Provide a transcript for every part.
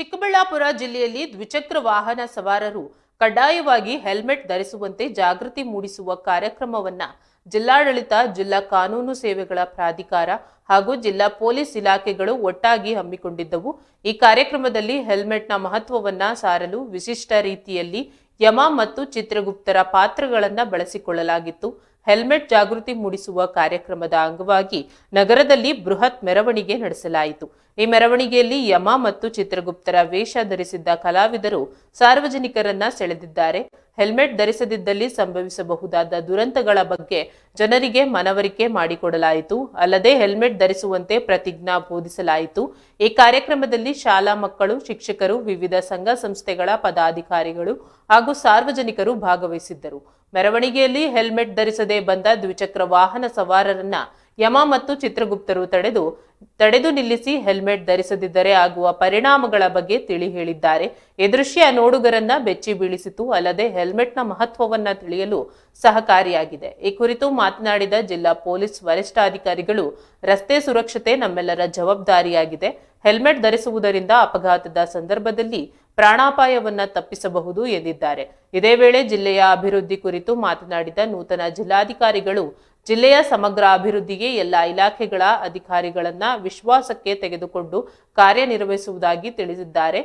ಚಿಕ್ಕಬಳ್ಳಾಪುರ ಜಿಲ್ಲೆಯಲ್ಲಿ ದ್ವಿಚಕ್ರ ವಾಹನ ಸವಾರರು ಕಡ್ಡಾಯವಾಗಿ ಹೆಲ್ಮೆಟ್ ಧರಿಸುವಂತೆ ಜಾಗೃತಿ ಮೂಡಿಸುವ ಕಾರ್ಯಕ್ರಮವನ್ನ ಜಿಲ್ಲಾಡಳಿತ, ಜಿಲ್ಲಾ ಕಾನೂನು ಸೇವೆಗಳ ಪ್ರಾಧಿಕಾರ ಹಾಗೂ ಜಿಲ್ಲಾ ಪೊಲೀಸ್ ಇಲಾಖೆಗಳು ಒಟ್ಟಾಗಿ ಹಮ್ಮಿಕೊಂಡಿದ್ದವು. ಈ ಕಾರ್ಯಕ್ರಮದಲ್ಲಿ ಹೆಲ್ಮೆಟ್ನ ಮಹತ್ವವನ್ನು ಸಾರಲು ವಿಶಿಷ್ಟ ರೀತಿಯಲ್ಲಿ ಯಮ ಮತ್ತು ಚಿತ್ರಗುಪ್ತರ ಪಾತ್ರಗಳನ್ನು ಬಳಸಿಕೊಳ್ಳಲಾಗಿತ್ತು. ಹೆಲ್ಮೆಟ್ ಜಾಗೃತಿ ಮೂಡಿಸುವ ಕಾರ್ಯಕ್ರಮದ ಅಂಗವಾಗಿ ನಗರದಲ್ಲಿ ಬೃಹತ್ ಮೆರವಣಿಗೆ ನಡೆಸಲಾಯಿತು. ಈ ಮೆರವಣಿಗೆಯಲ್ಲಿ ಯಮ ಮತ್ತು ಚಿತ್ರಗುಪ್ತರ ವೇಷ ಧರಿಸಿದ್ದ ಕಲಾವಿದರು ಸಾರ್ವಜನಿಕರನ್ನ ಸೆಳೆದಿದ್ದಾರೆ. ಹೆಲ್ಮೆಟ್ ಧರಿಸದಿದ್ದಲ್ಲಿ ಸಂಭವಿಸಬಹುದಾದ ದುರಂತಗಳ ಬಗ್ಗೆ ಜನರಿಗೆ ಮನವರಿಕೆ ಮಾಡಿಕೊಡಲಾಯಿತು. ಅಲ್ಲದೆ ಹೆಲ್ಮೆಟ್ ಧರಿಸುವಂತೆ ಪ್ರತಿಜ್ಞಾ ಬೋಧಿಸಲಾಯಿತು. ಈ ಕಾರ್ಯಕ್ರಮದಲ್ಲಿ ಶಾಲಾ ಮಕ್ಕಳು, ಶಿಕ್ಷಕರು, ವಿವಿಧ ಸಂಘ ಸಂಸ್ಥೆಗಳ ಪದಾಧಿಕಾರಿಗಳು ಹಾಗೂ ಸಾರ್ವಜನಿಕರು ಭಾಗವಹಿಸಿದ್ದರು. ಮೆರವಣಿಗೆಯಲ್ಲಿ ಹೆಲ್ಮೆಟ್ ಧರಿಸದೆ ಬಂದ ದ್ವಿಚಕ್ರ ವಾಹನ ಸವಾರರನ್ನ ಯಮ ಮತ್ತು ಚಿತ್ರಗುಪ್ತರು ತಡೆದು ತಡೆದು ನಿಲ್ಲಿಸಿ ಹೆಲ್ಮೆಟ್ ಧರಿಸದಿದ್ದರೆ ಆಗುವ ಪರಿಣಾಮಗಳ ಬಗ್ಗೆ ತಿಳಿ ಹೇಳಿದ್ದಾರೆ. ಈ ದೃಶ್ಯ ನೋಡುಗರನ್ನ ಬೆಚ್ಚಿ ಬೀಳಿಸಿತು. ಅಲ್ಲದೆ ಹೆಲ್ಮೆಟ್ನ ಮಹತ್ವವನ್ನ ತಿಳಿಯಲು ಸಹಕಾರಿಯಾಗಿದೆ. ಈ ಕುರಿತು ಮಾತನಾಡಿದ ಜಿಲ್ಲಾ ಪೊಲೀಸ್ ವರಿಷ್ಠಾಧಿಕಾರಿಗಳು, ರಸ್ತೆ ಸುರಕ್ಷತೆ ನಮ್ಮೆಲ್ಲರ ಜವಾಬ್ದಾರಿಯಾಗಿದೆ. ಹೆಲ್ಮೆಟ್ ಧರಿಸುವುದರಿಂದ ಅಪಘಾತದ ಸಂದರ್ಭದಲ್ಲಿ ಪ್ರಾಣಾಪಾಯವನ್ನ ತಪ್ಪಿಸಬಹುದು ಎಂದಿದ್ದಾರೆ. ಇದೇ ವೇಳೆ ಜಿಲ್ಲೆಯ ಅಭಿವೃದ್ಧಿ ಕುರಿತು ಮಾತನಾಡಿದ ನೂತನ ಜಿಲ್ಲಾಧಿಕಾರಿಗಳು ಜಿಲ್ಲೆಯ ಸಮಗ್ರ ಅಭಿವೃದ್ಧಿಗೆ ಎಲ್ಲ ಇಲಾಖೆಗಳ ಅಧಿಕಾರಿಗಳನ್ನ ವಿಶ್ವಾಸಕ್ಕೆ ತೆಗೆದುಕೊಂಡು ಕಾರ್ಯನಿರ್ವಹಿಸುವುದಾಗಿ ತಿಳಿಸಿದ್ದಾರೆ.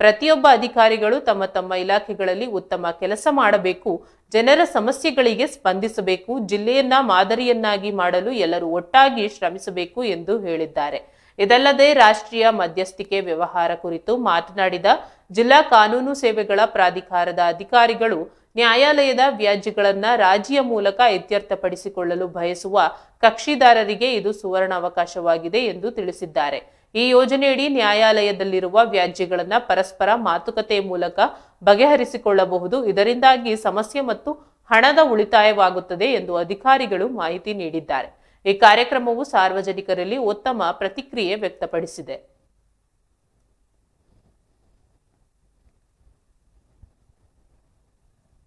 ಪ್ರತಿಯೊಬ್ಬ ಅಧಿಕಾರಿಗಳು ತಮ್ಮ ತಮ್ಮ ಇಲಾಖೆಗಳಲ್ಲಿ ಉತ್ತಮ ಕೆಲಸ ಮಾಡಬೇಕು, ಜನರ ಸಮಸ್ಯೆಗಳಿಗೆ ಸ್ಪಂದಿಸಬೇಕು, ಜಿಲ್ಲೆಯನ್ನ ಮಾದರಿಯನ್ನಾಗಿ ಮಾಡಲು ಎಲ್ಲರೂ ಒಟ್ಟಾಗಿ ಶ್ರಮಿಸಬೇಕು ಎಂದು ಹೇಳಿದ್ದಾರೆ. ಇದಲ್ಲದೆ ರಾಷ್ಟ್ರೀಯ ಮಧ್ಯಸ್ಥಿಕೆ ವ್ಯವಹಾರ ಕುರಿತು ಮಾತನಾಡಿದ ಜಿಲ್ಲಾ ಕಾನೂನು ಸೇವೆಗಳ ಪ್ರಾಧಿಕಾರದ ಅಧಿಕಾರಿಗಳು ನ್ಯಾಯಾಲಯದ ವ್ಯಾಜ್ಯಗಳನ್ನು ರಾಜಿಯ ಮೂಲಕ ಇತ್ಯರ್ಥಪಡಿಸಿಕೊಳ್ಳಲು ಬಯಸುವ ಕಕ್ಷಿದಾರರಿಗೆ ಇದು ಸುವರ್ಣಾವಕಾಶವಾಗಿದೆ ಎಂದು ತಿಳಿಸಿದ್ದಾರೆ. ಈ ಯೋಜನೆಯಡಿ ನ್ಯಾಯಾಲಯದಲ್ಲಿರುವ ವ್ಯಾಜ್ಯಗಳನ್ನು ಪರಸ್ಪರ ಮಾತುಕತೆ ಮೂಲಕ ಬಗೆಹರಿಸಿಕೊಳ್ಳಬಹುದು. ಇದರಿಂದಾಗಿ ಸಮಸ್ಯೆ ಮತ್ತು ಹಣದ ಉಳಿತಾಯವಾಗುತ್ತದೆ ಎಂದು ಅಧಿಕಾರಿಗಳು ಮಾಹಿತಿ ನೀಡಿದ್ದಾರೆ. ಈ ಕಾರ್ಯಕ್ರಮವು ಸಾರ್ವಜನಿಕರಲ್ಲಿ ಉತ್ತಮ ಪ್ರತಿಕ್ರಿಯೆ ವ್ಯಕ್ತಪಡಿಸಿದೆ.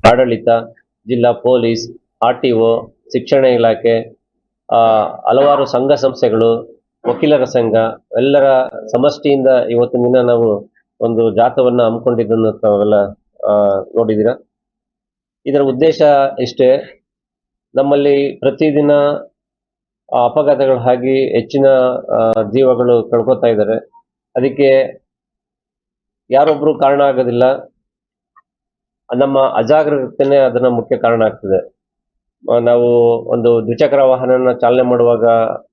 ಆಡಳಿತ ಜಿಲ್ಲಾ ಪೊಲೀಸ್ ಆರ್ ಟಿ ಒ ಶಿಕ್ಷಣ ಇಲಾಖೆ ಹಲವಾರು ಸಂಘ ಸಂಸ್ಥೆಗಳು ವಕೀಲರ ಸಂಘ ಎಲ್ಲರ ಸಮಷ್ಟಿಯಿಂದ ಇವತ್ತಿನ ದಿನ ನಾವು ಒಂದು ಜಾಥವನ್ನು ಹಮ್ಮಿಕೊಂಡಿದ್ದನ್ನು ತಾವೆಲ್ಲ ನೋಡಿದ್ದೀರಾ? ಇದರ ಉದ್ದೇಶ ಇಷ್ಟೇ ನಮ್ಮಲ್ಲಿ ಪ್ರತಿದಿನ ಆ, ಅಪಘಾತಗಳು ಆಗಿ ಹೆಚ್ಚಿನ ಜೀವಗಳು ಕಳ್ಕೊತಾ ಇದ್ದಾರೆ. ಅದಕ್ಕೆ ಯಾರೊಬ್ರು ಕಾರಣ ಆಗೋದಿಲ್ಲ. ನಮ್ಮ ಅಜಾಗ್ರತೆನೇ ಅದನ್ನ ಮುಖ್ಯ ಕಾರಣ ಆಗ್ತದೆ. ನಾವು ಒಂದು ದ್ವಿಚಕ್ರ ವಾಹನನ ಚಾಲನೆ ಮಾಡುವಾಗ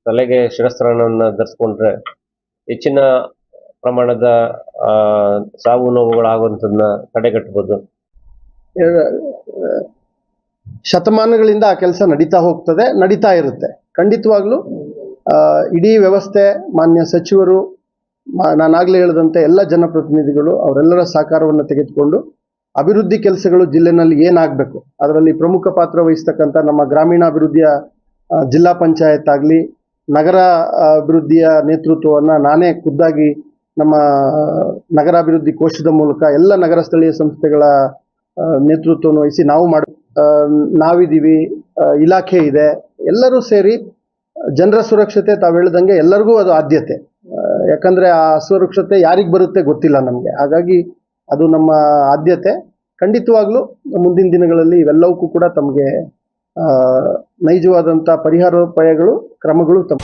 ತಲೆಗೆ ಶಿರಸ್ತ್ರಾಣವನ್ನು ಧರಿಸ್ಕೊಂಡ್ರೆ ಹೆಚ್ಚಿನ ಪ್ರಮಾಣದ ಸಾವು ನೋವುಗಳಾಗುವಂಥದ್ದನ್ನ ತಡೆಗಟ್ಟಬಹುದು ಶತಮಾನಗಳಿಂದ ಆ ಕೆಲಸ ನಡೀತಾ ಹೋಗ್ತದೆ, ನಡೀತಾ ಇರುತ್ತೆ. ಖಂಡಿತವಾಗ್ಲೂ ಇಡೀ ವ್ಯವಸ್ಥೆ, ಮಾನ್ಯ ಸಚಿವರು ನಾನಾಗಲೇ ಹೇಳಿದಂತೆ ಎಲ್ಲ ಜನಪ್ರತಿನಿಧಿಗಳು ಅವರೆಲ್ಲರ ಸಹಕಾರವನ್ನು ತೆಗೆದುಕೊಂಡು ಅಭಿವೃದ್ಧಿ ಕೆಲಸಗಳು ಜಿಲ್ಲೆನಲ್ಲಿ ಏನಾಗಬೇಕು? ಅದರಲ್ಲಿ ಪ್ರಮುಖ ಪಾತ್ರ ವಹಿಸ್ತಕ್ಕಂಥ ನಮ್ಮ ಗ್ರಾಮೀಣಾಭಿವೃದ್ಧಿಯ ಜಿಲ್ಲಾ ಪಂಚಾಯತ್ ಆಗಲಿ, ನಗರ ಅಭಿವೃದ್ಧಿಯ ನೇತೃತ್ವವನ್ನು ನಾನೇ ಖುದ್ದಾಗಿ ನಮ್ಮ ನಗರಾಭಿವೃದ್ಧಿ ಕೋಶದ ಮೂಲಕ ಎಲ್ಲ ನಗರ ಸ್ಥಳೀಯ ಸಂಸ್ಥೆಗಳ ನೇತೃತ್ವವನ್ನು ವಹಿಸಿ ನಾವು ಮಾಡ ನಾವಿದ್ದೀವಿ ಇಲಾಖೆ ಇದೆ. ಎಲ್ಲರೂ ಸೇರಿ ಜನರ ಸುರಕ್ಷತೆ ತಾವು ಹೇಳ್ದಂಗೆ ಎಲ್ಲರಿಗೂ ಅದು ಆದ್ಯತೆ. ಯಾಕಂದ್ರೆ ಆ ಅಸುರಕ್ಷತೆ ಯಾರಿಗೆ ಬರುತ್ತೆ ಗೊತ್ತಿಲ್ಲ ನಮಗೆ. ಹಾಗಾಗಿ ಅದು ನಮ್ಮ ಆದ್ಯತೆ. ಖಂಡಿತವಾಗ್ಲೂ ಮುಂದಿನ ದಿನಗಳಲ್ಲಿ ಇವೆಲ್ಲವಕ್ಕೂ ಕೂಡ ತಮಗೆ ನೈಜವಾದಂತಹ ಪರಿಹಾರೋಪಾಯಗಳು ಕ್ರಮಗಳು ತಮ್ಮ